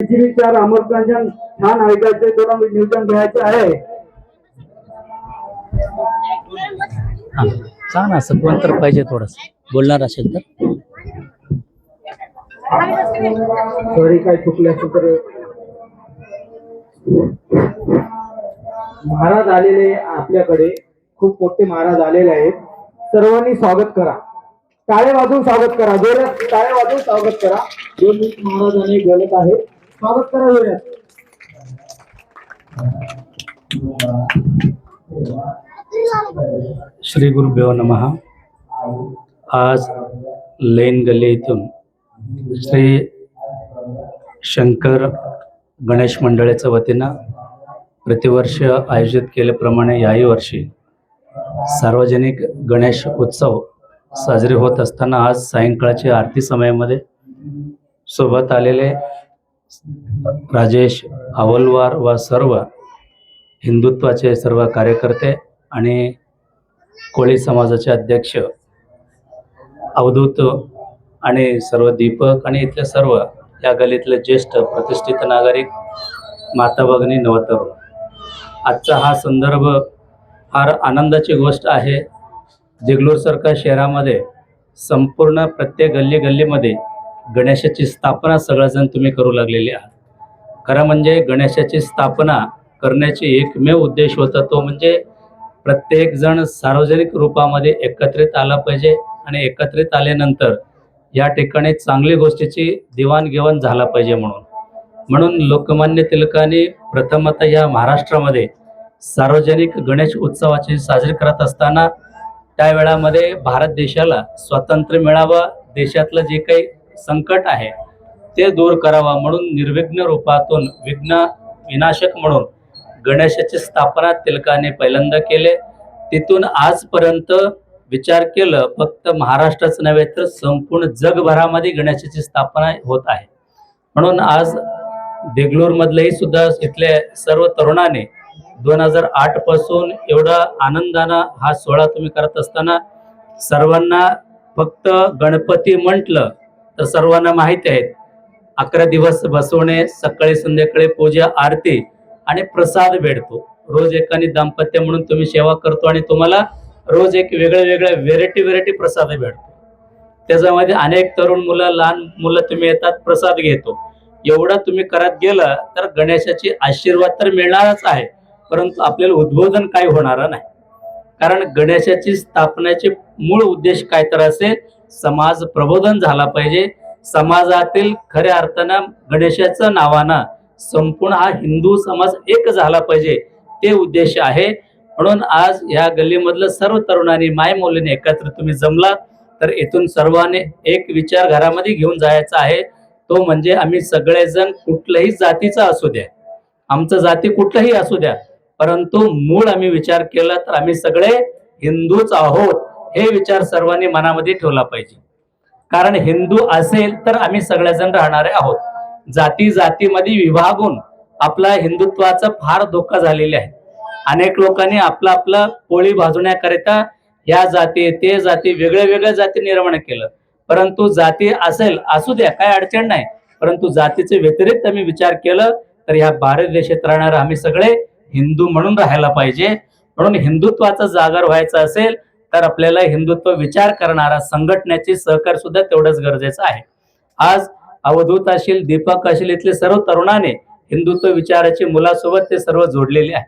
अमृतांजन छान ऐकायचे थोडं नियोजन घ्यायचं आहे. हा सांग ना असं कोण तर पाहिजे थोडस. बोलणार असेल तर. सॉरी काय चुकले असेल तर महाराज आलेले आपल्याकडे खूप मोठे महाराज आलेले आहेत. सर्वांनी स्वागत करा. टाळे वाजून स्वागत करा. जोरात टाळे वाजून स्वागत करा. दोन मिनिट महाराजांनी बोलत आहे स्वागत करा श्री गुरुदेव नमहा आज लेन गल्ली येथून श्री शंकर गणेश मंडळाच्या वतीनं प्रतिवर्ष आयोजित केल्याप्रमाणे याही वर्षी सार्वजनिक गणेश उत्सव साजरे होत असताना आज सायंकाळच्या आरती समयामध्ये सोबत आलेले राजेश आवलवार व सर्व हिंदुत्वाचे सर्व कार्यकर्ते आणि कोळी समाजाचे अध्यक्ष अवधूत आणि सर्व दीपक आणि इथले सर्व या गलीतले ज्येष्ठ प्रतिष्ठित नागरिक माता भगिनी नवतरुण आजचा हा संदर्भ फार आनंदाची गोष्ट आहे. देगलूरसारख्या शहरामध्ये संपूर्ण प्रत्येक गल्ली गल्लीमध्ये गणेशाची स्थापना सगळेजण तुम्ही करू लागलेली आहात. खरं म्हणजे गणेशाची स्थापना करण्याची एकमेव उद्देश होता तो म्हणजे प्रत्येकजण सार्वजनिक रूपामध्ये एकत्रित आला पाहिजे आणि एकत्रित आल्यानंतर या ठिकाणी चांगली गोष्टीची देवाणघेवाण झाला पाहिजे म्हणून. म्हणून लोकमान्य टिळकांनी प्रथमतः या महाराष्ट्रामध्ये सार्वजनिक गणेश उत्सवाची साजरी करत असताना त्यावेळामध्ये भारत देशाला स्वातंत्र्य मिळावं देशातलं जे काही संकट आहे. ते दूर करावा म्हणून निर्विघ्न रूपातून विघ्न विनाशक म्हणून गणेशाची स्थापना तिलकाने पहिल्यांदा केले. तिथून आजपर्यंत विचार केलं फक्त महाराष्ट्राच नव्हे तर संपूर्ण जगभरामध्ये गणेशाची स्थापना होत आहे. म्हणून आज देगलूरमधलेही सुद्धा इथले सर्व तरुणाने दोन हजार आठपासून एवढा आनंदानं हा सोहळा तुम्ही करत असताना सर्वांना फक्त गणपती म्हटलं तर सर्वांना माहिती आहेत अकरा दिवस बसवणे सकाळी संध्याकाळी पूजा आरती आणि प्रसाद भेटतो. रोज एकाने दाम्पत्य म्हणून तुम्ही सेवा करतो आणि तुम्हाला रोज एक वेगळ्या वेगळ्या व्हेरायटी व्हेरायटी प्रसाद भेटतो. त्याच्यामध्ये अनेक तरुण मुलं लहान मुलं तुम्ही येतात प्रसाद घेतो. एवढा तुम्ही करत गेलं तर गणेशाची आशीर्वाद तर मिळणारच आहे परंतु आपल्याला उद्बोधन काही होणार नाही. कारण गणेशाची स्थापनेचे मूळ उद्देश काय तर असेल समाज प्रबोधन झाला पाहिजे. समाजातील खऱ्या अर्थानं गणेशाचं नावानं संपूर्ण हा हिंदू समाज एक झाला पाहिजे ते उद्देश आहे. म्हणून आज या गल्लीमधलं सर्व तरुणांनी मायमौलीने एकत्र तुम्ही जमला तर इथून सर्वांनी एक विचार घरामध्ये घेऊन जायचा आहे. तो म्हणजे आम्ही सगळेजण कुठल्याही जातीचा असू द्या. आमचं जाती कुठलंही असू द्या. परंतु मूळ आम्ही विचार केला तर आम्ही सगळे हिंदूच आहोत. हे विचार सर्वांनी मनामध्ये ठेवला पाहिजे. कारण हिंदू असेल तर आम्ही सगळेजण राहणारे आहोत. जाती जातीमध्ये विभागून आपला हिंदुत्वाचं फार धोका झालेले आहे. अनेक लोकांनी आपलं आपलं पोळी भाजण्याकरिता या जाती ते जाती वेगळ्या वेगळ्या जाती निर्माण केलं. परंतु जाती असेल असू द्या काय अडचण नाही. परंतु जातीचे व्यतिरिक्त आम्ही विचार केलं तर ह्या भारत देशात राहणारे आम्ही सगळे हिंदू म्हणून राहायला पाहिजे. म्हणून हिंदुत्वाचा जागर व्हायचं असेल तर आपल्याला हिंदुत्व विचार करणारा संघटनेचे सहकार सुद्धा तेवढंच गरजेचं आहे. आज अवधूत असेल दीपक असेल इथले सर्व तरुणाने हिंदुत्व विचाराची मुलासोबत ते सर्व जोडलेले आहेत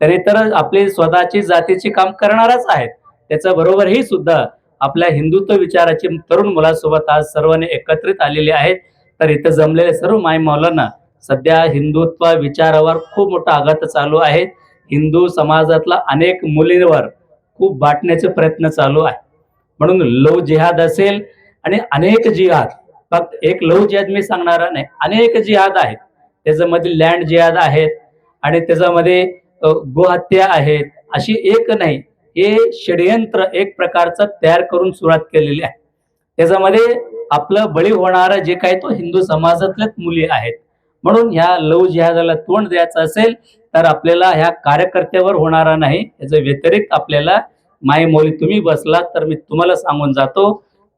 तरी तर आपले स्वतःची जातीची काम करणारच आहेत. त्याच्या बरोबरही सुद्धा आपल्या हिंदुत्व विचाराची तरुण मुलासोबत आज सर्वांनी एकत्रित आलेले आहेत तर इथं जमलेले सर्व माय मौलांना सध्या हिंदुत्व विचारावर खूप मोठा आघात चालू आहे. हिंदू समाजातला अनेक मुलींवर खूप बाटण्याचे प्रयत्न चालू आहे. म्हणून लव जिहाद असेल आणि अनेक जिहाद फक्त एक लव जिहाद मी सांगणार नाही अनेक जिहाद आहेत. त्याच्यामध्ये लँड जिहाद आहेत आणि त्याच्यामध्ये गोहत्या आहेत. अशी एक नाही हे षडयंत्र एक प्रकारचं तयार करून सुरुवात केलेली आहे. त्याच्यामध्ये आपलं बळी होणारं जे काही तो हिंदू समाजातल्याच मुली आहेत. म्हणून ह्या लव जिहादाला तोंड द्यायचं असेल तर आपल्याला ह्या कार्यकर्त्यावर होणारा नाही. याच्या व्यतिरिक्त आपल्याला माय मोली तुम्ही बसला तर मी तुम्हाला सांगून जातो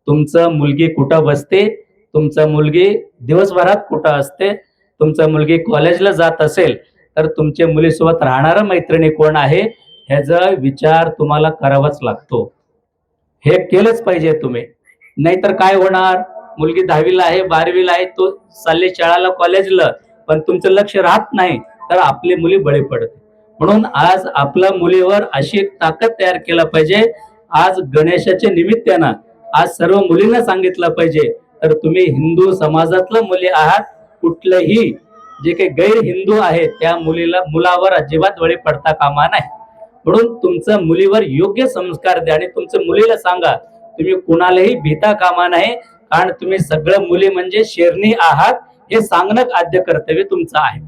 तुमचं मुलगी कुठं बसते? तुमचं मुलगी दिवसभरात कुठं असते? तुमचा मुलगी कॉलेजला जात असेल तर तुमच्या मुलीसोबत राहणारा मैत्रिणी कोण आहे? ह्याचा विचार तुम्हाला करावाच लागतो. हे केलंच पाहिजे तुम्ही. नाहीतर काय होणार? मुलगी दहावीला आहे बारावीला आहे तो चालले शाळाला कॉलेजला पण तुमचं लक्ष राहत नाही तर आपली मुली बळी पडते. म्हणून आज आपल्या मुलीवर अशी एक ताकद तयार केला पाहिजे. आज गणेशाच्या निमित्तानं आज सर्व मुलींना सांगितलं पाहिजे तर तुम्ही हिंदू समाजातलं मुली आहात. कुठलेही जे काही गैर हिंदू आहेत त्या मुलीला मुलावर अजिबात बळी पडता कामा नाही म्हणून तुमचं मुलीवर योग्य संस्कार द्या आणि तुमच्या मुलीला सांगा तुम्ही कुणालाही भीता कामा नाही कारण तुम्ही सगळं मुली म्हणजे शेरणी आहात हे सांगणं आद्य कर्तव्य तुमचं आहे.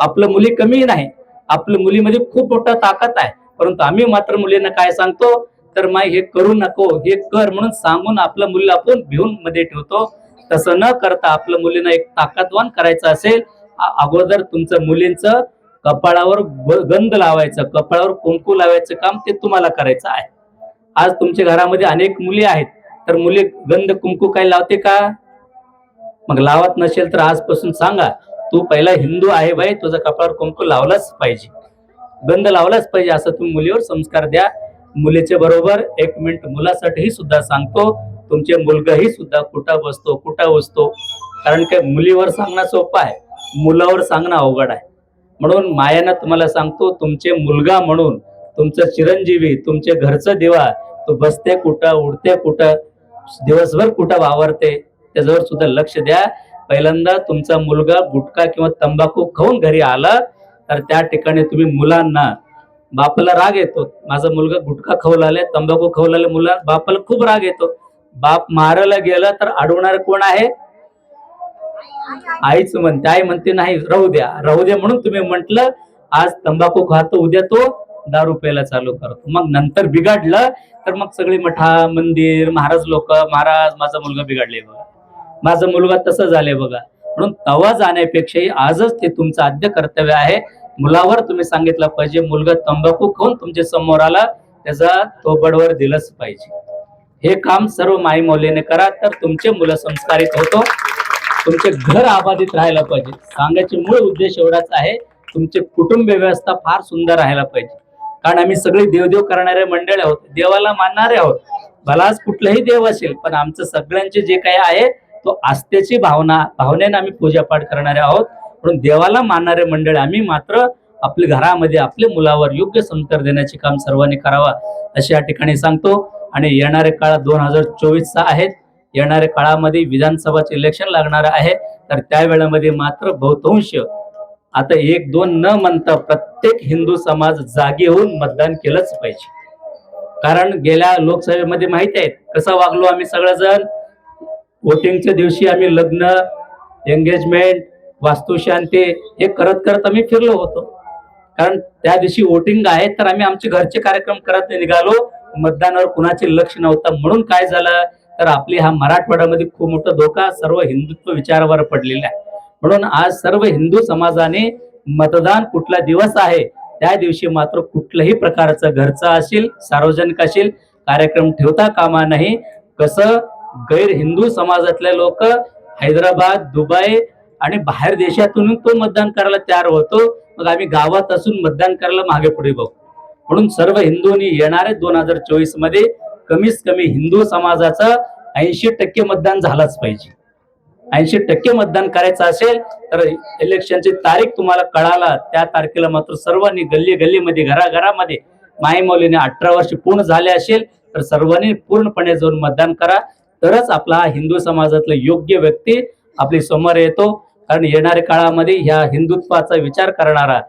आपलं मुली कमी नाही आपलं मुलीमध्ये खूप मोठा ताकद आहे. परंतु आम्ही मात्र मुलींना काय सांगतो? तर माय हे करू नको हे कर म्हणून सांगून आपलं मुलीला आपण भिवून मध्ये ठेवतो. तसं न करता आपल्या मुलींना एक ताकदवान करायचं असेल अगोदर तुमचं मुलींचं कपाळावर गंध लावायचं कपाळावर कुंकू लावायचं काम ते तुम्हाला करायचं आहे. आज तुमच्या घरामध्ये अनेक मुली आहेत. तर मुली गंध कुंकू काय लावते का? मग लावत नसेल तर आजपासून सांगा तू पहिला हिंदू आहे बाई तुझा कपाळावर कुंकू लावलाच पाहिजे. गंध लावलाच पाहिजे असं तुम्ही मुलीवर संस्कार द्या. मुलीच्या बरोबर एक मिनिट मुलासाठीही सुद्धा सांगतो तुमचे मुलगाही सुद्धा कुठं बसतो कुठं बसतो. कारण काय मुलीवर सांगणं सोपं आहे मुलावर सांगणं अवघड आहे. म्हणून मायानं तुम्हाला सांगतो तुमचे मुलगा म्हणून तुमचं चिरंजीवी तुमचे घरचं दिवा तो बसते कुठं उडते कुठं दिवसभर कुठं वावरते त्याच्यावर सुद्धा लक्ष द्या. पहिल्यांदा तुमचा मुलगा गुटखा किंवा तंबाखू खाऊन घरी आला तर त्या ठिकाणी तुम्ही मुलांना बापाला राग येतो. माझा मुलगा गुटखा खाऊ लागले तंबाखू खाऊ लागले मुला बापाला खूप राग येतो. बाप मारायला गेला तर अडवणार कोण आहे? आईच म्हणते. आई म्हणते नाही राहू द्या. राहू द्या म्हणून तुम्ही म्हंटल आज तंबाखू खातो उद्या तो दारू प्यायला चालू करतो. मग नंतर बिघडलं तर मग सगळी मठा मंदिर महाराज लोक महाराज माझा मुलगा बिघडले बघा. माझा मुलगा तसं झाले बघा. म्हणून तवा जाण्यापेक्षाही आजच ते तुमचं आद्य कर्तव्य आहे. मुलावर तुम्ही सांगितलं पाहिजे मुलगा तंबाखू खाऊन तुमच्यासमोर आला त्याचा थोबडवर दिलंच पाहिजे. हे काम सर्व माई मौलीने करा तर तुमचे मुलं संस्कारित होतो. तुमचे घर आबाधित राहायला पाहिजे. सांगायचे मूळ उद्देश एवढाच आहे तुमचे कुटुंब व्यवस्था फार सुंदर राहायला पाहिजे. कारण आम्ही सगळे देवदेव करणारे मंडळ आहोत देवाला मानणारे आहोत. भलाच कुठलाही देव असेल पण आमचं सगळ्यांचे जे काही आहे तो आस्थेची भावना भावनेने आम्ही पूजापाठ करणारे आहोत. म्हणून देवाला मानणारे मंडळ आम्ही मात्र आपल्या घरामध्ये आपल्या मुलावर योग्य संस्कार देण्याचे काम सर्वांनी करावा असे या ठिकाणी सांगतो. आणि येणारे काळ दोन हजार चोवीसचा आहेत येणाऱ्या काळामध्ये विधानसभाचे इलेक्शन लागणार आहे. तर त्यावेळेमध्ये मात्र बहुतांश आता एक दोन न म्हणता प्रत्येक हिंदू समाज जागे होऊन मतदान केलंच पाहिजे. कारण गेल्या लोकसभेमध्ये माहिती आहे कसं वागलो आम्ही सगळेजण? वोटिंगच्या दिवशी आम्ही लग्न एंगेजमेंट वास्तुशांती हे करत करत आम्ही फिरलो होतो. कारण त्या दिवशी वोटिंग आहे तर आम्ही आमचे घरचे कार्यक्रम करत निघालो. मतदानावर कुणाचे लक्ष नव्हतं. म्हणून काय झालं? तर आपली हा मराठवाड्यामध्ये खूप मोठा धोका सर्व हिंदुत्व विचारावर पडलेला आहे. म्हणून आज सर्व हिंदू समाजाने मतदान कुठला दिवस आहे त्या दिवशी मात्र कुठल्याही प्रकारचं घरचं असेल सार्वजनिक असेल कार्यक्रम ठेवता कामा नाही. कसं गैर हिंदू समाजातले लोक हैदराबाद दुबई आणि बाहेर देशातून तो मतदान करायला तयार होतो मग आम्ही गावात असून मतदान करायला मागे पुढे बघू. म्हणून सर्व हिंदूंनी येणारे दोन हजार चोवीसमध्ये कमीत कमी हिंदू समाजाचं ऐंशी टक्के मतदान झालंच पाहिजे. ऐंशी टक्के मतदान करायचं असेल तर इलेक्शनची तारीख तुम्हाला कळाला. त्या तारखेला मात्र सर्वांनी गल्ली गल्लीमध्ये घराघरामध्ये माईमौलीने अठरा वर्ष पूर्ण झाले असेल तर सर्वांनी पूर्णपणे जाऊन मतदान करा. तरच आपला हा हिंदू समाजातला योग्य व्यक्ती आपली समोर येतो. कारण येणाऱ्या काळामध्ये ह्या हिंदुत्वाचा विचार करणारा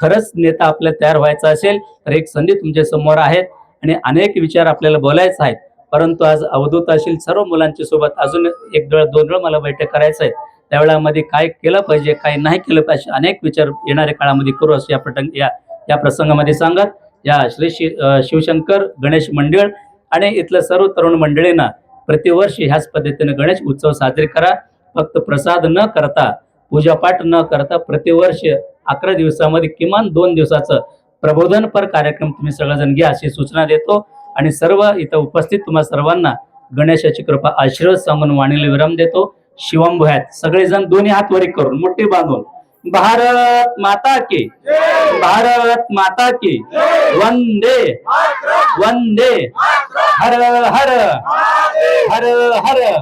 खरंच नेता आपल्याला तयार व्हायचा असेल तर एक संधी तुमच्यासमोर आहेत. आणि अनेक विचार आपल्याला बोलायचा आहेत. परंतु आज अवधूत असेल सर्व मुलांच्या सोबत अजून एक वेळ दोन वेळ मला बैठक करायचं आहे. त्यावेळामध्ये काय केलं पाहिजे काय नाही केलं पाहिजे अनेक विचार येणाऱ्या काळामध्ये करू असं या प्रटंग या या प्रसंगामध्ये सांगत या श्री शि शिवशंकर गणेश मंडळ आणि इथलं सर्व तरुण मंडळींना प्रतिवर्षी ह्याच पद्धतीने गणेश उत्सव साजरे करा. फक्त प्रसाद न करता पूजापाठ न करता प्रतिवर्ष अकरा दिवसामध्ये किमान दोन दिवसाचं प्रबोधनपर कार्यक्रम तुम्ही सगळेजण घ्या अशी सूचना देतो. आणि सर्व इथं उपस्थित तुम्हा सर्वांना गणेशाची कृपा आशीर्वाद सांगून वाणीला विराम देतो. शिवंभयात सगळेजण दोन्ही हात वरी करून मोठे बांधून. भारत माता की. भारत माता की. वंदे. वंदे. हर हर. हर हर.